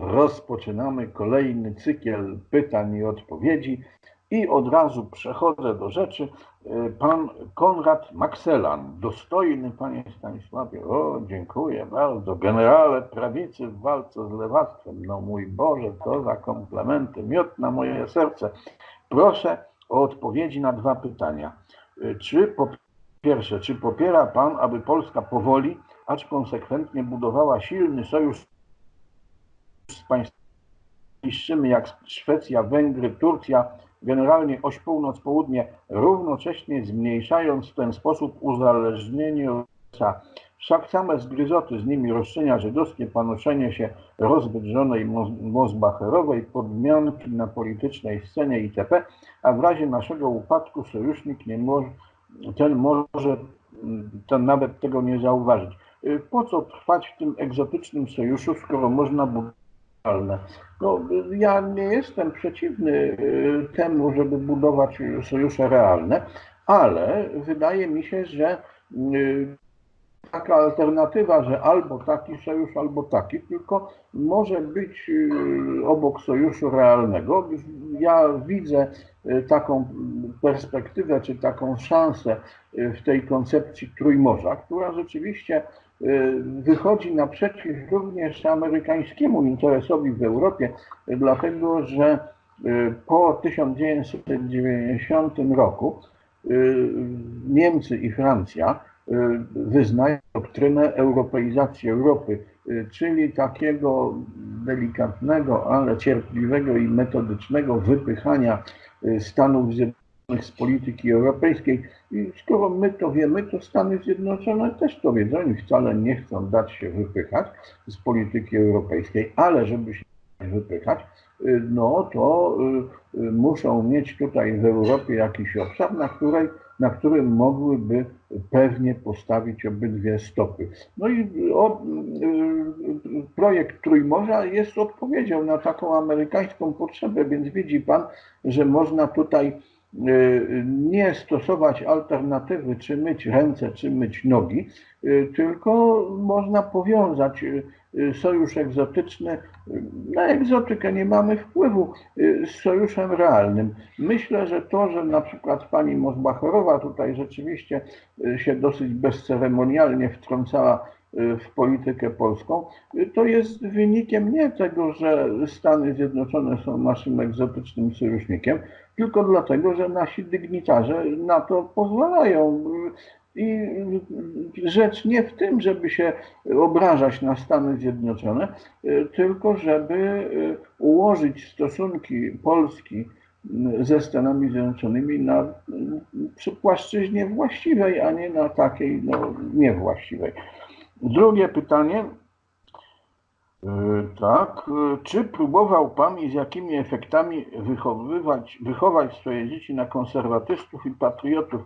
rozpoczynamy kolejny cykl pytań i odpowiedzi i od razu przechodzę do rzeczy. Pan Konrad Makselan, dostojny panie Stanisławie, o dziękuję bardzo, generale prawicy w walce z lewactwem, no mój Boże, to za komplementy, miód na moje serce. Proszę o odpowiedzi na dwa pytania. Czy po pierwsze, czy popiera pan, aby Polska powoli, acz konsekwentnie budowała silny sojusz z państwami jak Szwecja, Węgry, Turcja, generalnie oś północ-południe, równocześnie zmniejszając w ten sposób uzależnienie USA. Wszak same zgryzoty, z nimi roszczenia żydowskie, panoszenie się rozbyt żonej Mozbacherowej, podmianki na politycznej scenie itp., a w razie naszego upadku sojusznik nie może, ten może ten nawet tego nie zauważyć. Po co trwać w tym egzotycznym sojuszu, skoro można budować no, ja nie jestem przeciwny y, temu, żeby budować sojusze realne, ale wydaje mi się, że y, taka alternatywa, że albo taki sojusz, albo taki, tylko może być y, obok sojuszu realnego. Ja widzę taką perspektywę, czy taką szansę w tej koncepcji Trójmorza, która rzeczywiście Y, wychodzi naprzeciw również amerykańskiemu interesowi w Europie, dlatego że y, po 1990 roku y, Niemcy i Francja wyznają doktrynę europeizacji Europy, czyli takiego delikatnego, ale cierpliwego i metodycznego wypychania Stanów Zjednoczonych z polityki europejskiej. I skoro my to wiemy, to Stany Zjednoczone też to wiedzą i wcale nie chcą dać się wypychać z polityki europejskiej, ale żeby się wypychać, no to y, y, muszą mieć tutaj w Europie jakiś obszar, na, której, na którym mogłyby pewnie postawić obydwie stopy. No i o, y, projekt Trójmorza jest odpowiedzią na taką amerykańską potrzebę, więc widzi pan, że można tutaj Y, nie stosować alternatywy, czy myć ręce, czy myć nogi, y, tylko można powiązać y, sojusz egzotyczny. Na egzotykę nie mamy wpływu z sojuszem realnym. Myślę, że to, że na przykład pani Mosbacherowa tutaj rzeczywiście się dosyć bezceremonialnie wtrącała w politykę polską, to jest wynikiem nie tego, że Stany Zjednoczone są naszym egzotycznym sojusznikiem, tylko dlatego, że nasi dygnitarze na to pozwalają. I rzecz nie w tym, żeby się obrażać na Stany Zjednoczone, tylko żeby ułożyć stosunki Polski ze Stanami Zjednoczonymi na płaszczyźnie właściwej, a nie na takiej no, niewłaściwej. Drugie pytanie. E, tak. E, czy próbował Pan i z jakimi efektami wychowywać, wychować swoje dzieci na konserwatystów i patriotów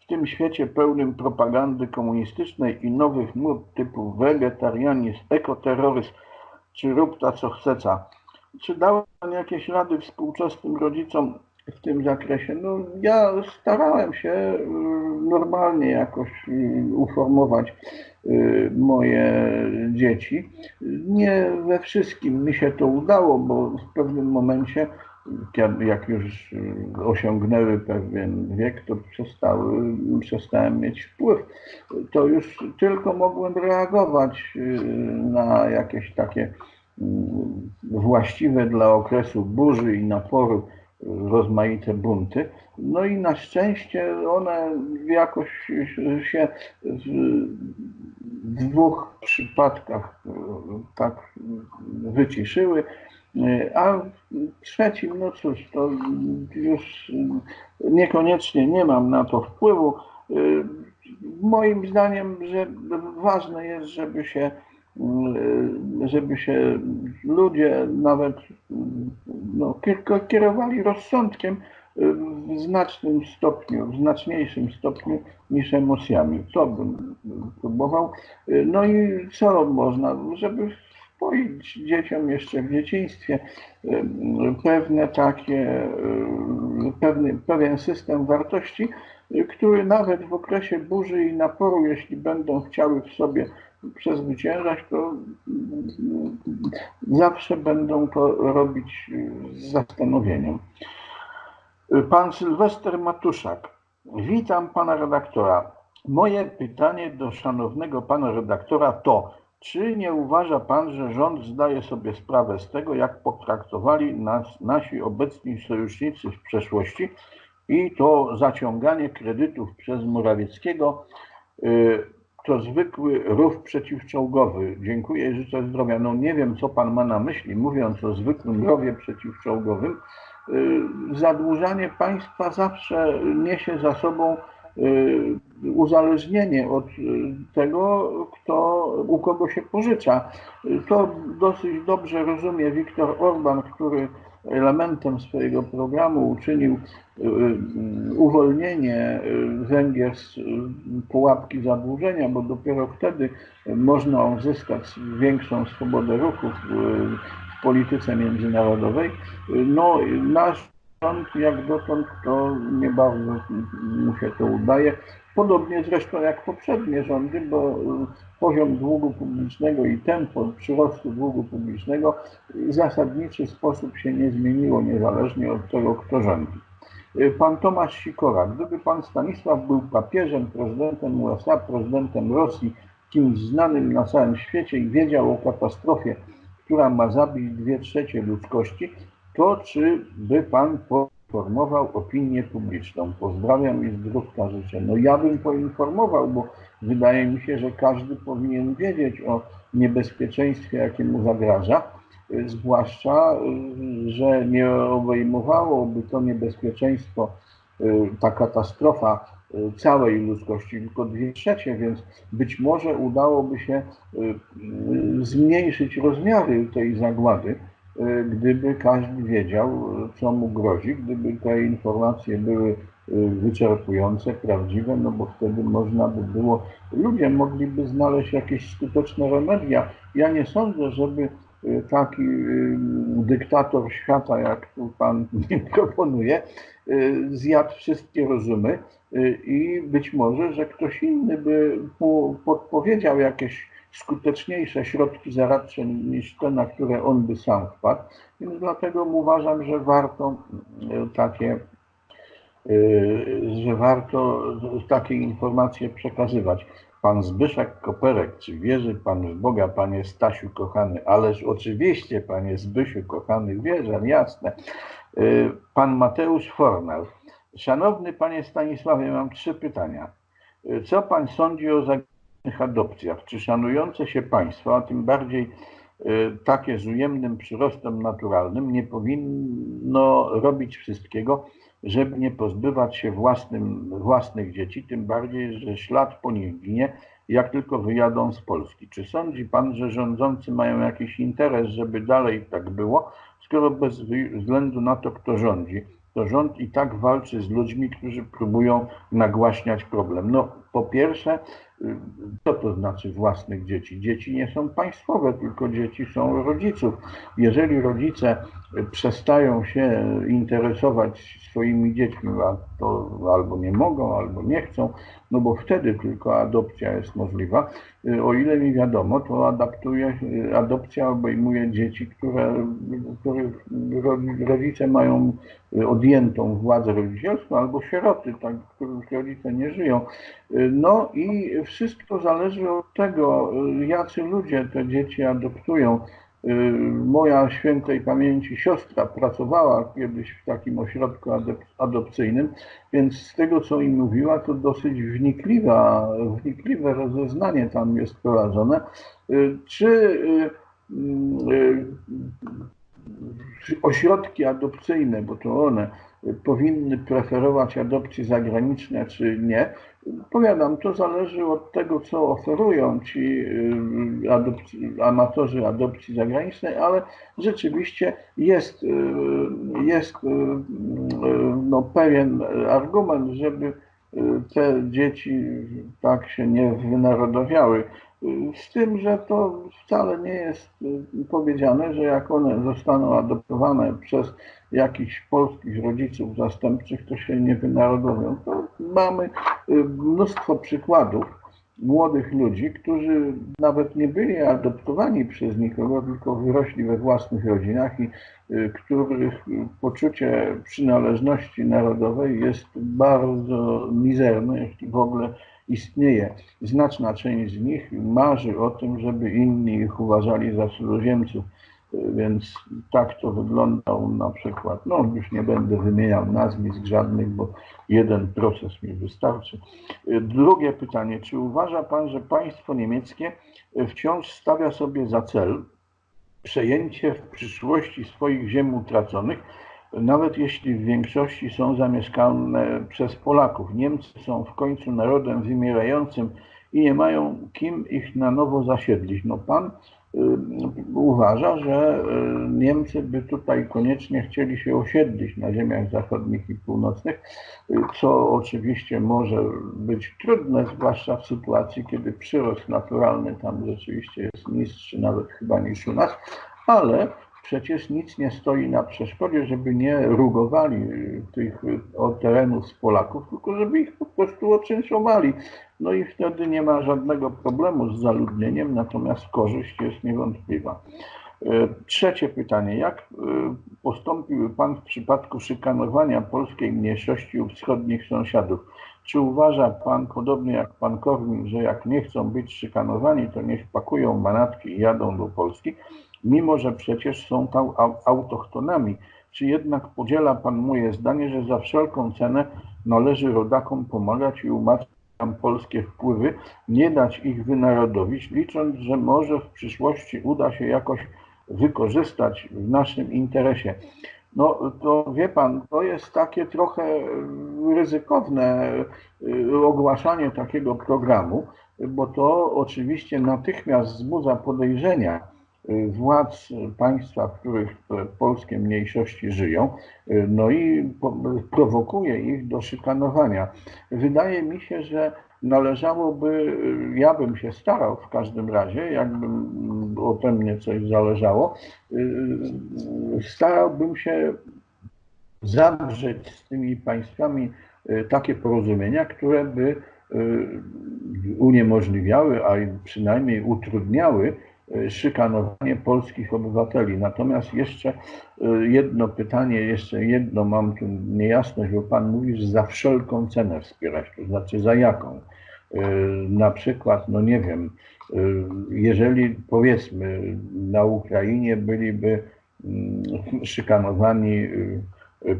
w tym świecie pełnym propagandy komunistycznej i nowych mód typu wegetarianizm, ekoterroryzm czy rób ta co chceca? Czy dał Pan jakieś rady współczesnym rodzicom w tym zakresie? No, ja starałem się e, normalnie jakoś uformować Y, moje dzieci. Nie we wszystkim mi się to udało, bo w pewnym momencie, jak już osiągnęły pewien wiek, to przestały, przestałem mieć wpływ. To już tylko mogłem reagować y, na jakieś takie y, właściwe dla okresu burzy i naporu rozmaite bunty. No i na szczęście one jakoś się w dwóch przypadkach e, tak wyciszyły, e, a w trzecim, no cóż, to już niekoniecznie nie mam na to wpływu. E, moim zdaniem, że ważne jest, żeby się żeby się ludzie nawet no, kierowali rozsądkiem w znacznym stopniu, w znaczniejszym stopniu niż emocjami. To bym próbował. No i co można? Żeby wpoić dzieciom jeszcze w dzieciństwie pewne takie, pewny, pewien system wartości, który nawet w okresie burzy i naporu, jeśli będą chciały w sobie przezwyciężać, to zawsze będą to robić z zastanowieniem. Pan Sylwester Matuszak. Witam pana redaktora. Moje pytanie do szanownego pana redaktora to, czy nie uważa pan, że rząd zdaje sobie sprawę z tego, jak potraktowali nas nasi obecni sojusznicy w przeszłości i to zaciąganie kredytów przez Morawieckiego y, to zwykły rów przeciwczołgowy. Dziękuję życzę zdrowia. No nie wiem, co pan ma na myśli, mówiąc o zwykłym rowie przeciwczołgowym. Y, zadłużanie państwa zawsze niesie za sobą uzależnienie od tego, kto, u kogo się pożycza. To dosyć dobrze rozumie Viktor Orban, który elementem swojego programu uczynił y, y, uwolnienie y, Węgier z pułapki zadłużenia, bo dopiero wtedy można uzyskać większą swobodę ruchu w polityce międzynarodowej. No, nasz jak dotąd to nie bardzo mu się to udaje. Podobnie zresztą jak poprzednie rządy, bo poziom długu publicznego i tempo przyrostu długu publicznego w zasadniczy sposób się nie zmieniło, niezależnie od tego, kto rządzi. Pan Tomasz Sikora, gdyby pan Stanisław był papieżem, prezydentem USA, prezydentem Rosji, kimś znanym na całym świecie i wiedział o katastrofie, która ma zabić dwie trzecie ludzkości, to czy by pan poinformował opinię publiczną? Pozdrawiam i zdrówka życzę. No ja bym poinformował, bo wydaje mi się, że każdy powinien wiedzieć o niebezpieczeństwie, jakie mu zagraża, zwłaszcza, że nie obejmowałoby to niebezpieczeństwo, ta katastrofa całej ludzkości, tylko dwie trzecie, więc być może udałoby się zmniejszyć rozmiary tej zagłady, gdyby każdy wiedział, co mu grozi, gdyby te informacje były e, wyczerpujące, prawdziwe, no bo wtedy można by było, ludzie mogliby znaleźć jakieś skuteczne remedia. Ja nie sądzę, żeby e, taki dyktator świata, jak tu pan proponuje, zjadł wszystkie rozumy i być może, że ktoś inny by podpowiedział jakieś skuteczniejsze środki zaradcze niż te, na które on by sam wpadł. Więc dlatego uważam, że warto e, takie, e, że warto takie informacje przekazywać. Pan Zbyszek Koperek, czy wierzy Pan w Boga, Panie Stasiu kochany? Ależ oczywiście, Panie Zbysiu kochany, wierzę, jasne. E, pan Mateusz Fornal. Szanowny Panie Stanisławie, mam trzy pytania. Co Pan sądzi o zagrożeniu adopcjach, czy szanujące się państwo, a tym bardziej y, takie z ujemnym przyrostem naturalnym, nie powinno robić wszystkiego, żeby nie pozbywać się własnym, własnych dzieci, tym bardziej, że ślad po nich ginie, jak tylko wyjadą z Polski. Czy sądzi pan, że rządzący mają jakiś interes, żeby dalej tak było, skoro bez względu na to, kto rządzi, to rząd i tak walczy z ludźmi, którzy próbują nagłaśniać problem? No, po pierwsze, co to znaczy własnych dzieci? Dzieci nie są państwowe, tylko dzieci są rodziców. Jeżeli rodzice przestają się interesować swoimi dziećmi, to albo nie mogą, albo nie chcą, no bo wtedy tylko adopcja jest możliwa. O ile mi wiadomo, to adaptuje, adopcja obejmuje dzieci, które, których rodzice mają odjętą władzę rodzicielską, albo sieroty, tak, których rodzice nie żyją. No i wszystko zależy od tego, jacy ludzie te dzieci adoptują. Moja świętej pamięci siostra pracowała kiedyś w takim ośrodku adopcyjnym, więc z tego, co mi mówiła, to dosyć wnikliwe, wnikliwe rozeznanie tam jest prowadzone. Czy ośrodki adopcyjne, bo to one powinny preferować adopcje zagraniczne, czy nie. Powiadam, to zależy od tego, co oferują ci y, adopcji, amatorzy adopcji zagranicznej, ale rzeczywiście jest, y, jest y, no, pewien argument, żeby te dzieci tak się nie wynarodowiały Z tym, że to wcale nie jest powiedziane, że jak one zostaną adoptowane przez jakichś polskich rodziców zastępczych, to się nie wynarodowią. To mamy mnóstwo przykładów młodych ludzi, którzy nawet nie byli adoptowani przez nikogo, tylko wyrośli we własnych rodzinach i y, których poczucie przynależności narodowej jest bardzo mizerne, jeśli w ogóle istnieje. Znaczna część z nich marzy o tym, żeby inni ich uważali za cudzoziemców. Więc tak to wyglądał na przykład, no już nie będę wymieniał nazwisk żadnych, bo jeden proces mi wystarczy. Drugie pytanie, czy uważa Pan, że państwo niemieckie wciąż stawia sobie za cel przejęcie w przyszłości swoich ziem utraconych, nawet jeśli w większości są zamieszkane przez Polaków. Niemcy są w końcu narodem wymierającym i nie mają kim ich na nowo zasiedlić. No pan Y, uważa, że y, Niemcy by tutaj koniecznie chcieli się osiedlić na ziemiach zachodnich i północnych, y, co oczywiście może być trudne, zwłaszcza w sytuacji, kiedy przyrost naturalny tam rzeczywiście jest niższy nawet chyba niż u nas, ale przecież nic nie stoi na przeszkodzie, żeby nie rugowali tych terenów z Polaków, tylko żeby ich po prostu oczęszowali. No i wtedy nie ma żadnego problemu z zaludnieniem, natomiast korzyść jest niewątpliwa. E, trzecie pytanie. Jak e, postąpił Pan w przypadku szykanowania polskiej mniejszości u wschodnich sąsiadów? Czy uważa Pan, podobnie jak Pan Korwin, że jak nie chcą być szykanowani, to niech pakują manatki i jadą do Polski? Mimo że przecież są tam autochtonami. Czy jednak podziela Pan moje zdanie, że za wszelką cenę należy rodakom pomagać i umacniać tam polskie wpływy, nie dać ich wynarodowić, licząc, że może w przyszłości uda się jakoś wykorzystać w naszym interesie. No to wie pan, to jest takie trochę ryzykowne y, ogłaszanie takiego programu, bo to oczywiście natychmiast wzbudza podejrzenia władz państwa, w których polskie mniejszości żyją, no i prowokuje ich do szykanowania. Wydaje mi się, że należałoby, ja bym się starał w każdym razie, jakbym ode mnie coś zależało, starałbym się zawrzeć z tymi państwami takie porozumienia, które by uniemożliwiały, a przynajmniej utrudniały szykanowanie polskich obywateli. Natomiast jeszcze e, jedno pytanie, jeszcze jedno mam tu niejasność, bo Pan mówi, że za wszelką cenę wspierać, to znaczy za jaką? E, na przykład, no nie wiem, jeżeli powiedzmy na Ukrainie byliby mm, szykanowani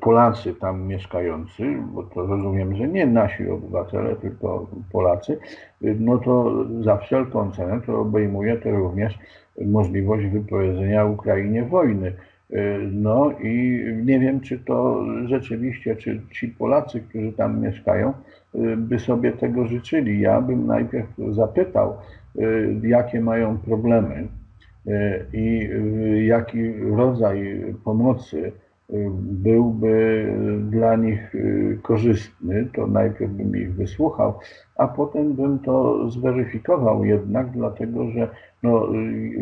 Polacy tam mieszkający, bo to rozumiem, że nie nasi obywatele, tylko Polacy, no to za wszelką cenę to obejmuje to również możliwość wypowiedzenia Ukrainie wojny. No i nie wiem, czy to rzeczywiście, czy ci Polacy, którzy tam mieszkają, by sobie tego życzyli. Ja bym najpierw zapytał, jakie mają problemy i jaki rodzaj pomocy byłby dla nich y, korzystny, to najpierw bym ich wysłuchał, a potem bym to zweryfikował jednak, dlatego że no, y,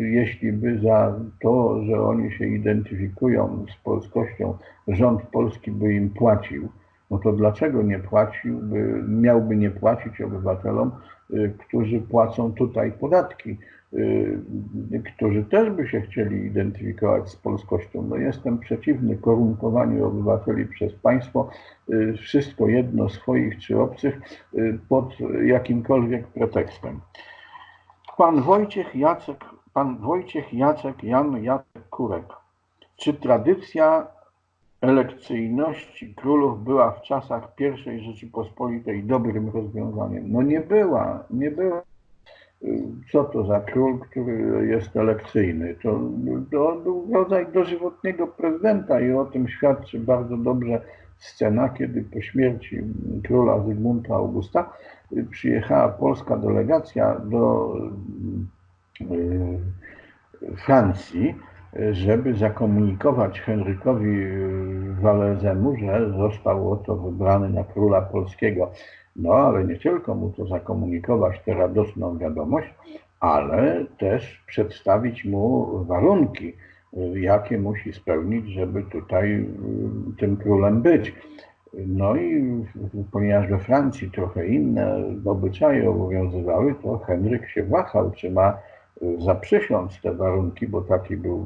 jeśli by za to, że oni się identyfikują z polskością, rząd polski by im płacił, no to dlaczego nie płaciłby, miałby nie płacić obywatelom, y, którzy płacą tutaj podatki? Y, którzy też by się chcieli identyfikować z polskością. No jestem przeciwny korumpowaniu obywateli przez państwo, y, wszystko jedno swoich czy obcych, y, pod jakimkolwiek pretekstem. Pan Wojciech Jacek, pan Wojciech Jacek, Jan Jacek Kurek. Czy tradycja elekcyjności królów była w czasach I Rzeczypospolitej dobrym rozwiązaniem? No nie była, nie była co to za król, który jest elekcyjny. To, to był rodzaj dożywotniego prezydenta i o tym świadczy bardzo dobrze scena, kiedy po śmierci króla Zygmunta Augusta przyjechała polska delegacja do y, Francji, żeby zakomunikować Henrykowi Walezemu, że został oto wybrany na króla polskiego. No ale nie tylko mu to zakomunikować tę radosną wiadomość, ale też przedstawić mu warunki, jakie musi spełnić, żeby tutaj tym królem być. No i ponieważ we Francji trochę inne obyczaje obowiązywały, to Henryk się wahał, czy ma zaprzysiąc te warunki, bo taki był,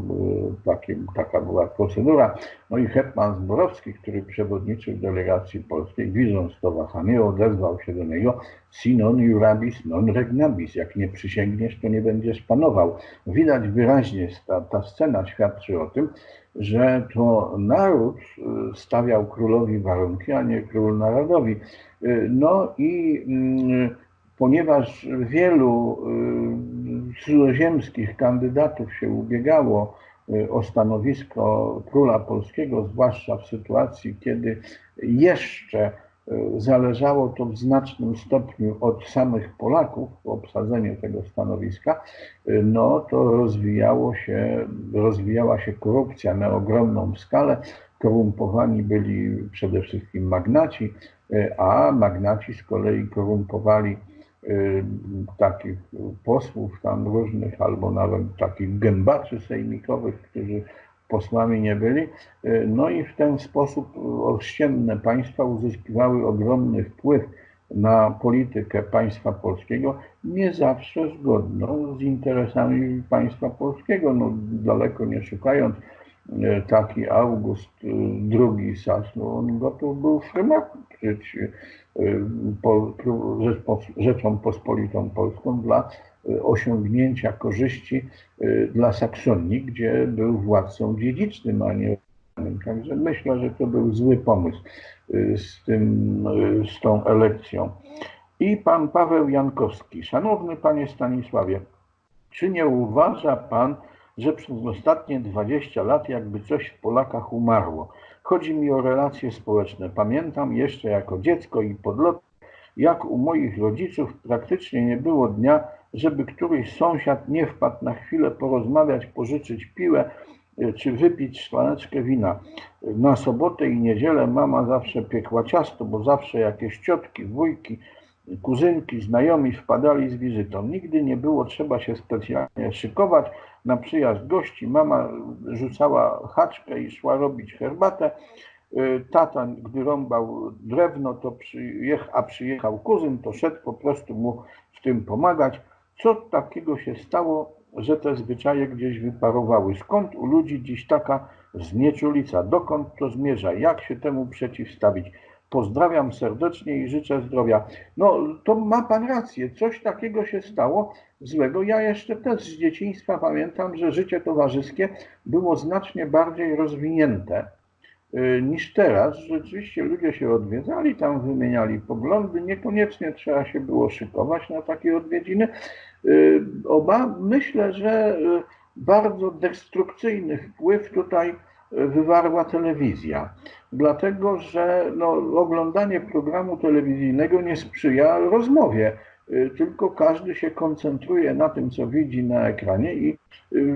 taki, taka była procedura. No i hetman Zborowski, który przewodniczył delegacji polskiej, widząc to wahanie, odezwał się do niego si non jurabis non regnabis. Jak nie przysięgniesz, to nie będziesz panował. Widać wyraźnie, ta, ta scena świadczy o tym, że to naród y, stawiał królowi warunki, a nie król narodowi. Y, no i mm, ponieważ wielu y, cudzoziemskich kandydatów się ubiegało o stanowisko króla polskiego, zwłaszcza w sytuacji, kiedy jeszcze zależało to w znacznym stopniu od samych Polaków, obsadzenie tego stanowiska, no to rozwijało się, rozwijała się korupcja na ogromną skalę. Korumpowani byli przede wszystkim magnaci, a magnaci z kolei korumpowali y, takich posłów tam różnych, albo nawet takich gębaczy sejmikowych, którzy posłami nie byli. Y, no i w ten sposób ościenne państwa uzyskiwały ogromny wpływ na politykę państwa polskiego, nie zawsze zgodną z interesami państwa polskiego. No, daleko nie szukając, y, taki August II Sas, no, on gotów był frymaczyć po, Rzeczą Pospolitą Polską dla osiągnięcia korzyści dla Saksonii, gdzie był władcą dziedzicznym, a nie Także myślę, że to był zły pomysł z, tym, z tą elekcją. I pan Paweł Jankowski. Szanowny panie Stanisławie, czy nie uważa pan, że przez ostatnie 20 lat jakby coś w Polakach umarło? Chodzi mi o relacje społeczne. Pamiętam jeszcze jako dziecko i podlot, jak u moich rodziców praktycznie nie było dnia, żeby któryś sąsiad nie wpadł na chwilę porozmawiać, pożyczyć piłę e, czy wypić szklaneczkę wina. Na sobotę i niedzielę mama zawsze piekła ciasto, bo zawsze jakieś ciotki, wujki, kuzynki, znajomi wpadali z wizytą. Nigdy nie było trzeba się specjalnie szykować na przyjazd gości. Mama rzucała haczkę i szła robić herbatę. E, tata, gdy rąbał drewno, to przyjech, a przyjechał kuzyn, to szedł po prostu mu w tym pomagać. Co takiego się stało, że te zwyczaje gdzieś wyparowały? Skąd u ludzi dziś taka znieczulica? Dokąd to zmierza? Jak się temu przeciwstawić? Pozdrawiam serdecznie i życzę zdrowia. No, to ma pan rację. Coś takiego się stało złego. Ja jeszcze też z dzieciństwa pamiętam, że życie towarzyskie było znacznie bardziej rozwinięte y, niż teraz. Rzeczywiście ludzie się odwiedzali, tam wymieniali poglądy. Niekoniecznie trzeba się było szykować na takie odwiedziny. Y, oba. Myślę, że y, bardzo destrukcyjny wpływ tutaj wywarła telewizja, dlatego że no, oglądanie programu telewizyjnego nie sprzyja rozmowie. Y, tylko każdy się koncentruje na tym, co widzi na ekranie i y,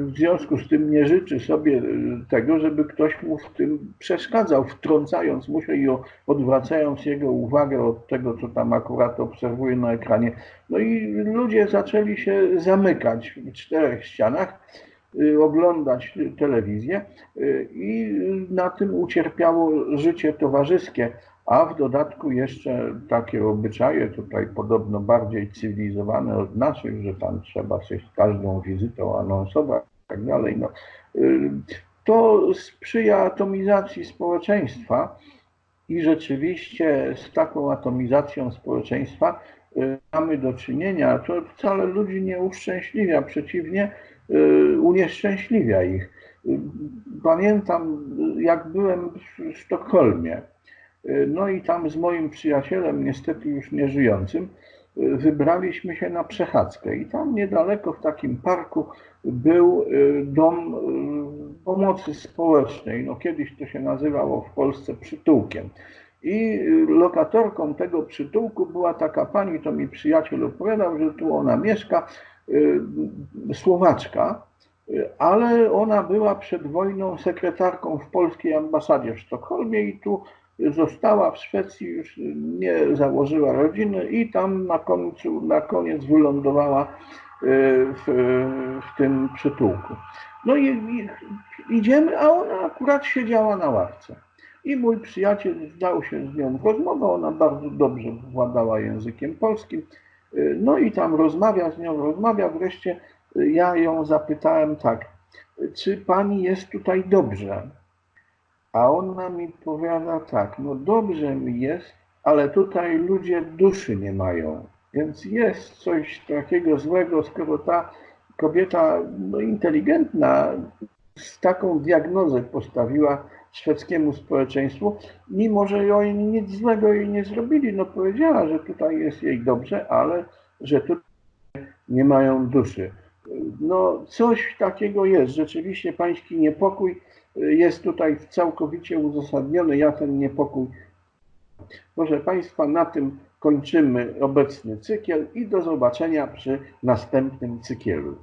w związku z tym nie życzy sobie y, tego, żeby ktoś mu w tym przeszkadzał, wtrącając mu się i odwracając jego uwagę od tego, co tam akurat obserwuje na ekranie. No i ludzie zaczęli się zamykać w czterech ścianach, oglądać telewizję i na tym ucierpiało życie towarzyskie a w dodatku jeszcze takie obyczaje tutaj podobno bardziej cywilizowane od naszych, że tam trzeba się z każdą wizytą anonsować i tak dalej. No, y, to sprzyja atomizacji społeczeństwa i rzeczywiście z taką atomizacją społeczeństwa y, mamy do czynienia. To wcale ludzi nie uszczęśliwia, przeciwnie, y, unieszczęśliwia ich. Pamiętam, jak byłem w Sztokholmie no i tam z moim przyjacielem, niestety już nieżyjącym, wybraliśmy się na przechadzkę. I tam niedaleko w takim parku był y, dom y, pomocy społecznej. No kiedyś to się nazywało w Polsce przytułkiem. I lokatorką tego przytułku była taka pani, to mi przyjaciel opowiadał, że tu ona mieszka, y, Słowaczka, ale ona była przed wojną sekretarką w polskiej ambasadzie w Sztokholmie i tu została w Szwecji, już nie założyła rodziny i tam na końcu, na koniec wylądowała y, w, w tym przytułku. No i, i idziemy, a ona akurat siedziała na ławce. I mój przyjaciel zdał się z nią w rozmowę, ona bardzo dobrze władała językiem polskim. Y, No i tam rozmawia z nią, rozmawia. Wreszcie y, ja ją zapytałem tak, czy pani jest tutaj dobrze? A ona mi powiada tak, no dobrze mi jest, ale tutaj ludzie duszy nie mają. Więc jest coś takiego złego, skoro ta kobieta no, inteligentna z taką diagnozę postawiła szwedzkiemu społeczeństwu, mimo że oni nic złego jej nie zrobili. No powiedziała, że tutaj jest jej dobrze, ale że tu nie mają duszy. No coś takiego jest. Rzeczywiście pański niepokój jest tutaj całkowicie uzasadniony. Ja ten niepokój. Proszę Państwa, na tym kończymy obecny cykiel i do zobaczenia przy następnym cykielu.